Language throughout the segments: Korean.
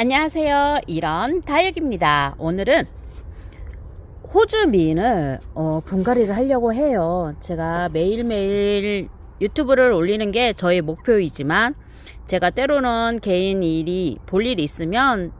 안녕하세요. 이런 다육입니다. 오늘은 호주 미인을 어, 분갈이를 하려고 해요. 제가 매일매일 유튜브를 올리는 게 저의 목표이지만 제가 때로는 개인 일이 볼 일이 있으면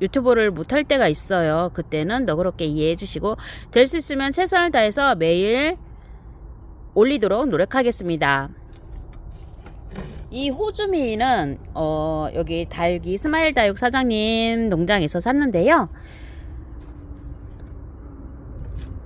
유튜브를 못할 때가 있어요. 그때는 너그럽게 이해해 주시고 될 수 있으면 최선을 다해서 매일 올리도록 노력하겠습니다. 이 호주미는 어, 여기 다육이 스마일 다육 사장님 농장에서 샀는데요.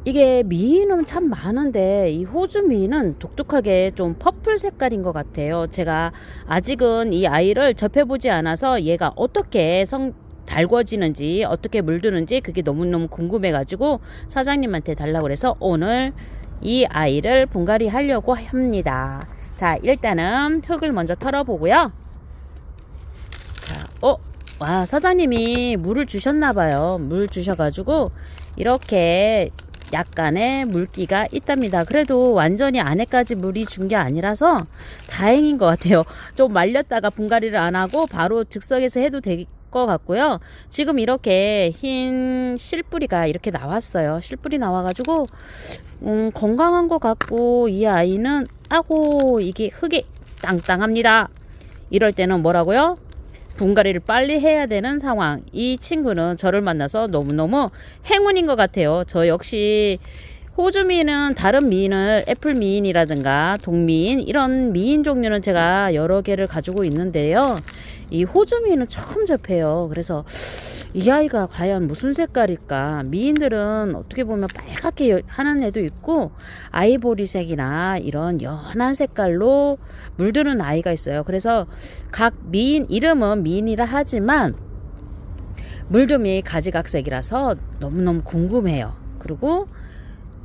이게 미인은 참 많은데 이 호주 미인은 독특하게 좀 퍼플 색깔인 것 같아요. 제가 아직은 이 아이를 접해보지 않아서 얘가 어떻게 성 달궈지는지 어떻게 물드는지 그게 너무너무 궁금해가지고 사장님한테 달라고 그래서 오늘 이 아이를 분갈이 하려고 합니다. 자, 일단은 흙을 먼저 털어보고요. 자, 어, 와, 사장님이 물을 주셨나봐요. 물 주셔가지고, 이렇게 약간의 물기가 있답니다. 그래도 완전히 안에까지 물이 준 게 아니라서 다행인 것 같아요. 좀 말렸다가 분갈이를 안 하고 바로 즉석에서 해도 될 것 같고요. 지금 이렇게 흰 실뿌리가 이렇게 나왔어요. 실뿌리 나와가지고, 음, 건강한 것 같고, 이 아이는, 아고, 이게 흙이 땅땅합니다. 이럴 때는 뭐라고요? 분갈이를 빨리 해야 되는 상황. 이 친구는 저를 만나서 너무너무 행운인 것 같아요. 저 역시 호주 미인은 다른 미인을 애플 미인이라든가 동미인 이런 미인 종류는 제가 여러 개를 가지고 있는데요. 이 호주 미인은 처음 접해요. 그래서 이 아이가 과연 무슨 색깔일까? 미인들은 어떻게 보면 빨갛게 하는 애도 있고 아이보리색이나 이런 연한 색깔로 물드는 아이가 있어요. 그래서 각 미인 이름은 미인이라 하지만 물듬이 가지각색이라서 너무너무 궁금해요. 그리고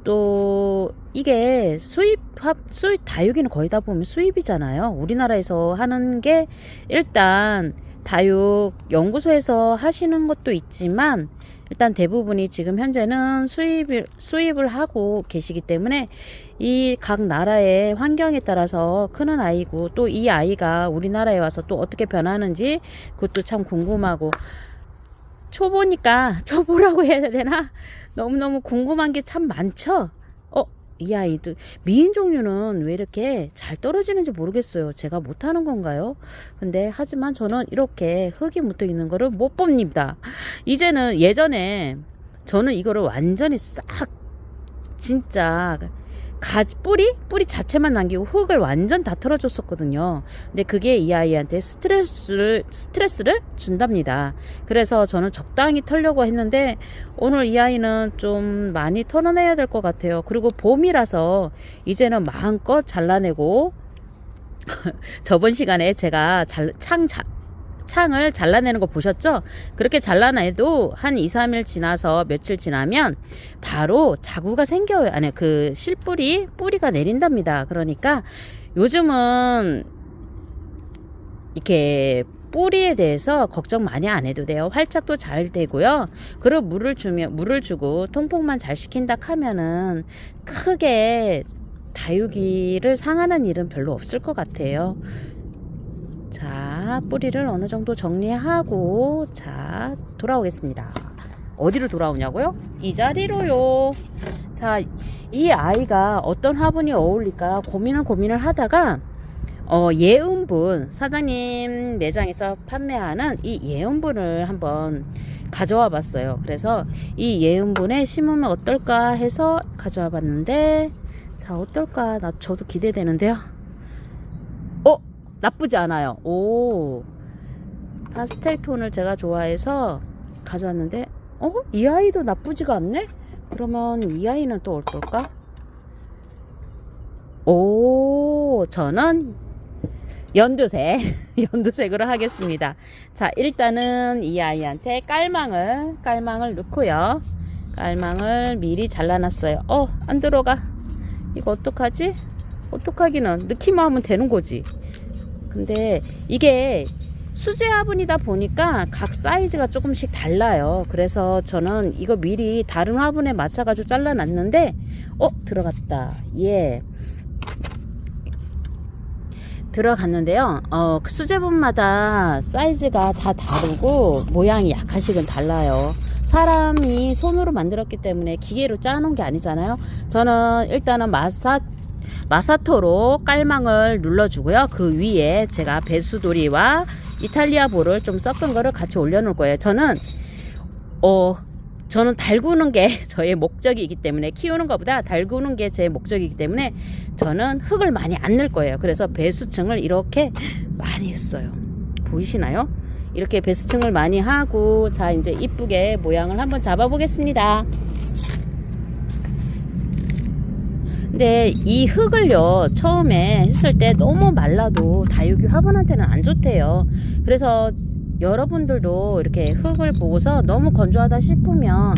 또 이게 수입 합 수입 다육이는 거의 다 보면 수입이잖아요. 우리나라에서 하는 게 일단 다육 연구소에서 하시는 것도 있지만 일단 대부분이 지금 현재는 수입을 수입을 하고 계시기 때문에 이 각 나라의 환경에 따라서 크는 아이고 또 이 아이가 우리나라에 와서 또 어떻게 변하는지 그것도 참 궁금하고 초보니까 초보라고 해야 되나 너무너무 궁금한 게 참 많죠. 어, 이 아이들 미인 종류는 왜 이렇게 잘 떨어지는지 모르겠어요. 제가 못하는 건가요? 근데 하지만 저는 이렇게 흙이 묻어 있는 거를 못 봅니다. 이제는 예전에 저는 이거를 완전히 싹 진짜 가지 뿌리 뿌리 자체만 남기고 흙을 완전 다 털어줬었거든요. 근데 그게 이 아이한테 스트레스를 스트레스를 준답니다. 그래서 저는 적당히 털려고 했는데 오늘 이 아이는 좀 많이 털어내야 될 것 같아요. 그리고 봄이라서 이제는 마음껏 잘라내고 저번 시간에 제가 잘, 창 자, 창을 잘라내는 거 보셨죠? 그렇게 잘라내도 한 2, 3일 지나서 며칠 지나면 바로 자구가 생겨요. 아니, 그 실뿌리, 뿌리가 내린답니다. 그러니까 요즘은 이렇게 뿌리에 대해서 걱정 많이 안 해도 돼요. 활착도 잘 되고요. 그리고 물을 주면, 물을 주고 통풍만 잘 시킨다 하면은 크게 다육이를 상하는 일은 별로 없을 것 같아요. 자, 뿌리를 어느 정도 정리하고, 자, 돌아오겠습니다. 어디로 돌아오냐고요? 이 자리로요. 자, 이 아이가 어떤 화분이 어울릴까 고민을 고민을 하다가, 어, 예은분, 사장님 매장에서 판매하는 이 예은분을 한번 가져와 봤어요. 그래서 이 예은분에 심으면 어떨까 해서 가져와 봤는데, 자, 어떨까? 나, 저도 기대되는데요. 어? 나쁘지 않아요. 오. 파스텔 톤을 제가 좋아해서 가져왔는데, 어? 이 아이도 나쁘지가 않네? 그러면 이 아이는 또 어떨까? 오, 저는 연두색, 연두색으로 하겠습니다. 자, 일단은 이 아이한테 깔망을, 깔망을 넣고요. 깔망을 미리 잘라놨어요. 어, 안 들어가. 이거 어떡하지? 어떡하기는. 넣기만 하면 되는 거지. 근데 이게 수제 화분이다 보니까 각 사이즈가 조금씩 달라요. 그래서 저는 이거 미리 다른 화분에 맞춰가지고 잘라놨는데, 어, 들어갔다. 예. 들어갔는데요. 어, 그 수제품마다 사이즈가 다 다르고 모양이 약간씩은 달라요. 사람이 손으로 만들었기 때문에 기계로 짜놓은 게 아니잖아요. 저는 일단은 마사 마사토로 깔망을 눌러주고요. 그 위에 제가 배수돌이와 이탈리아 볼을 좀 섞은 거를 같이 올려놓을 거예요. 저는 어 저는 달구는 게 저의 목적이기 때문에 키우는 것보다 달구는 게 제 목적이기 때문에 저는 흙을 많이 안 넣을 거예요. 그래서 배수층을 이렇게 많이 했어요. 보이시나요? 이렇게 배수층을 많이 하고 자 이제 이쁘게 모양을 한번 잡아 보겠습니다. 근데 이 흙을요 처음에 했을 때 너무 말라도 다육이 화분한테는 안 좋대요. 그래서 여러분들도 이렇게 흙을 보고서 너무 건조하다 싶으면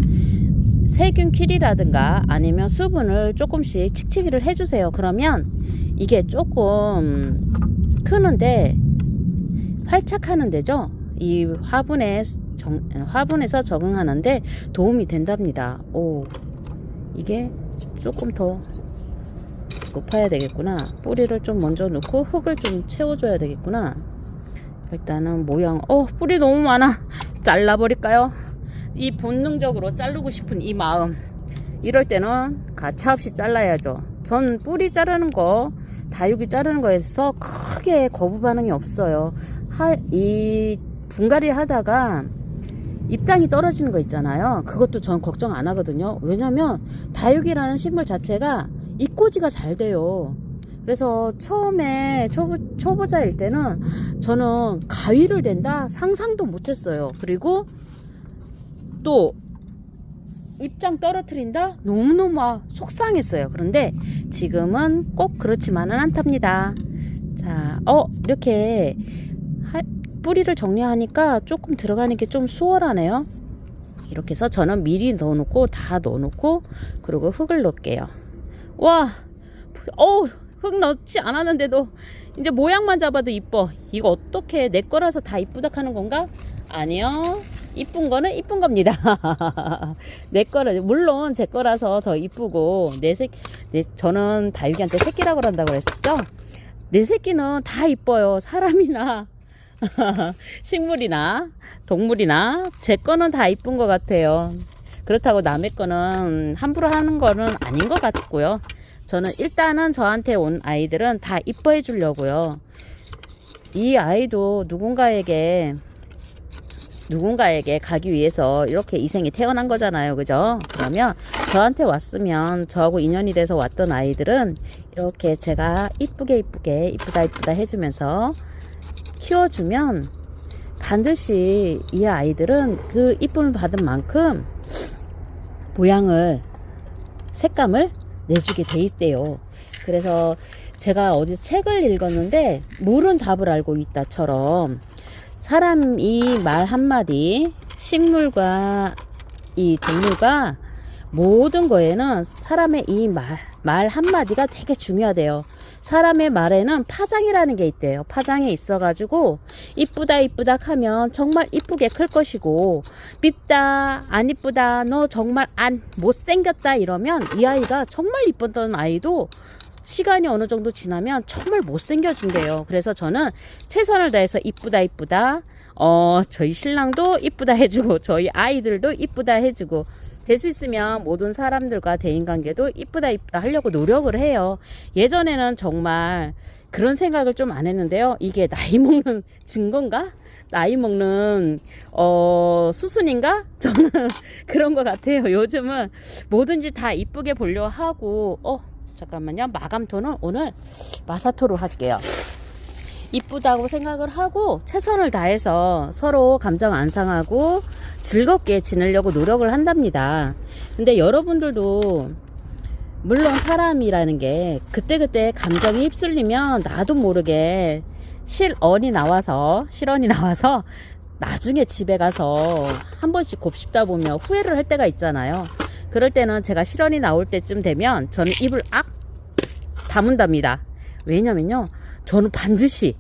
세균 킬이라든가 아니면 수분을 조금씩 칙칙이를 해주세요. 그러면 이게 조금 크는데 활착하는 데죠. 이 화분에 정, 화분에서 적응하는데 도움이 된답니다. 오, 이게 조금 더 높아야 되겠구나. 뿌리를 좀 먼저 넣고 흙을 좀 채워줘야 되겠구나. 일단은 모양, 어, 뿌리 너무 많아. 잘라버릴까요? 이 본능적으로 자르고 싶은 이 마음. 이럴 때는 가차없이 잘라야죠. 전 뿌리 자르는 거, 다육이 자르는 거에서 크게 거부 반응이 없어요. 하, 이 분갈이 하다가 입장이 떨어지는 거 있잖아요. 그것도 전 걱정 안 하거든요. 왜냐면 다육이라는 식물 자체가 입고지가 잘 돼요. 그래서 처음에 초보, 초보자일 때는 저는 가위를 댄다 상상도 못했어요. 그리고 또 입장 떨어뜨린다 너무너무 아, 속상했어요. 그런데 지금은 꼭 그렇지만은 않답니다. 자, 어 이렇게 하, 뿌리를 정리하니까 조금 들어가는 게 좀 수월하네요. 이렇게 해서 저는 미리 넣어놓고 다 넣어놓고 그리고 흙을 넣을게요. 와, 어우 흙 넣지 않았는데도 이제 모양만 잡아도 이뻐. 이거 어떻게 내 거라서 다 이쁘다 하는 건가? 아니요. 이쁜 거는 이쁜 겁니다. 내 거라 물론 제 거라서 더 이쁘고 내 새, 내 저는 다육이한테 새끼라고 그런다고 그랬죠. 내 새끼는 다 이뻐요. 사람이나 식물이나 동물이나 제 거는 다 이쁜 것 같아요. 그렇다고 남의 거는 함부로 하는 거는 아닌 것 같고요. 저는 일단은 저한테 온 아이들은 다 이뻐해 주려고요. 이 아이도 누군가에게 누군가에게 가기 위해서 이렇게 이생이 태어난 거잖아요. 그죠? 그러면 저한테 왔으면 저하고 인연이 돼서 왔던 아이들은 이렇게 제가 이쁘게 이쁘게 이쁘다 이쁘다 해주면서 키워주면 반드시 이 아이들은 그 이쁨을 받은 만큼 모양을 색감을 내주게 돼 있대요. 그래서 제가 어디서 책을 읽었는데 물은 답을 알고 있다처럼 사람이 말 한마디 식물과 이 동물과 모든 거에는 사람의 이 말 말 한마디가 되게 중요하대요. 사람의 말에는 파장이라는 게 있대요. 파장에 있어가지고 이쁘다 이쁘다 하면 정말 이쁘게 클 것이고 밉다 안 이쁘다 너 정말 안 못생겼다 이러면 이 아이가 정말 이뻤던 아이도 시간이 어느 정도 지나면 정말 못생겨진대요. 그래서 저는 최선을 다해서 이쁘다 이쁘다 어 저희 신랑도 이쁘다 해주고 저희 아이들도 이쁘다 해주고 될 수 있으면 모든 사람들과 대인관계도 이쁘다 이쁘다 하려고 노력을 해요. 예전에는 정말 그런 생각을 좀 안 했는데요. 이게 나이 먹는 증거인가? 나이 먹는 어 수순인가? 저는 그런 것 같아요. 요즘은 뭐든지 다 이쁘게 보려 하고 어 잠깐만요. 마감토는 오늘 마사토로 할게요. 이쁘다고 생각을 하고 최선을 다해서 서로 감정 안 상하고 즐겁게 지내려고 노력을 한답니다. 근데 여러분들도 물론 사람이라는 게 그때그때 감정이 휩쓸리면 나도 모르게 실언이 나와서 실언이 나와서 나중에 집에 가서 한 번씩 곱씹다 보면 후회를 할 때가 있잖아요. 그럴 때는 제가 실언이 나올 때쯤 되면 저는 입을 악 다문답니다. 왜냐면요. 저는 반드시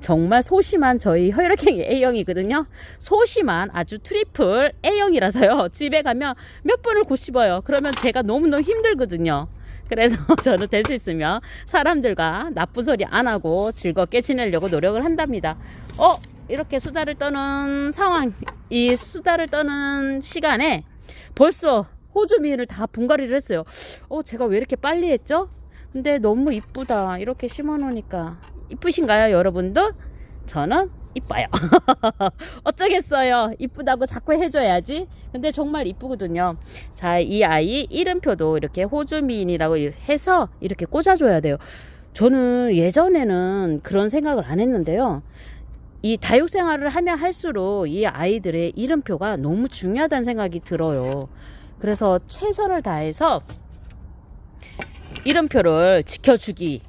정말 소심한 저희 혈액형이 A형이거든요. 소심한 아주 트리플 A형이라서요. 집에 가면 몇 번을 곱씹어요. 그러면 제가 너무너무 힘들거든요. 그래서 저는 될 수 있으면 사람들과 나쁜 소리 안 하고 즐겁게 지내려고 노력을 한답니다. 어, 이렇게 수다를 떠는 상황, 이 수다를 떠는 시간에 벌써 호주미를 다 분갈이를 했어요. 어, 제가 왜 이렇게 빨리 했죠? 근데 너무 이쁘다. 이렇게 심어 놓으니까. 이쁘신가요, 여러분도? 저는 이뻐요. 어쩌겠어요. 이쁘다고 자꾸 해줘야지. 근데 정말 이쁘거든요. 자, 이 아이 이름표도 이렇게 호주 미인이라고 해서 이렇게 꽂아줘야 돼요. 저는 예전에는 그런 생각을 안 했는데요. 이 다육 생활을 하면 할수록 이 아이들의 이름표가 너무 중요하다는 생각이 들어요. 그래서 최선을 다해서 이름표를 지켜주기,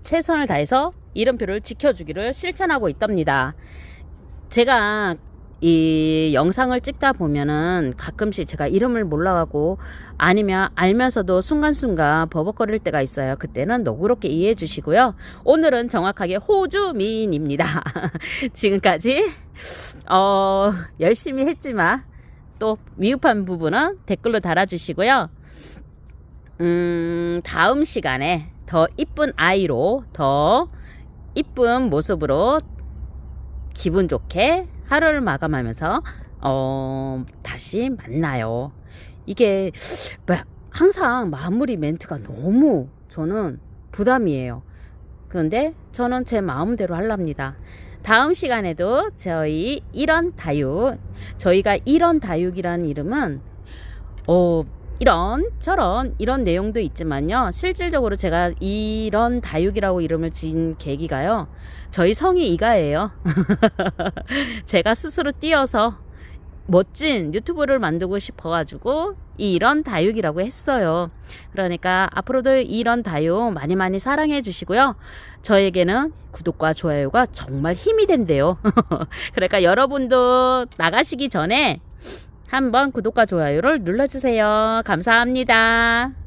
최선을 다해서 이름표를 지켜주기를 실천하고 있답니다. 제가 이 영상을 찍다 보면은 가끔씩 제가 이름을 몰라가고 아니면 알면서도 순간순간 버벅거릴 때가 있어요. 그때는 너그럽게 이해해 주시고요. 오늘은 정확하게 호주 미인입니다. 지금까지 어 열심히 했지만 또 미흡한 부분은 댓글로 달아주시고요. 음 다음 시간에 더 이쁜 아이로 더 이쁜 모습으로 기분 좋게 하루를 마감하면서 어 다시 만나요. 이게 뭐 항상 마무리 멘트가 너무 저는 부담이에요. 그런데 저는 제 마음대로 하랍니다. 다음 시간에도 저희 이런 다육 저희가 이런 다육이라는 이름은 어 이런 저런 이런 내용도 있지만요. 실질적으로 제가 이런 다육이라고 이름을 지은 계기가요. 저희 성이 이가예요. 제가 스스로 뛰어서 멋진 유튜브를 만들고 싶어 가지고 이런 다육이라고 했어요. 그러니까 앞으로도 이런 다육 많이 많이 사랑해 주시고요. 저에게는 구독과 좋아요가 정말 힘이 된대요. 그러니까 여러분도 나가시기 전에 한번 구독과 좋아요를 눌러주세요. 감사합니다.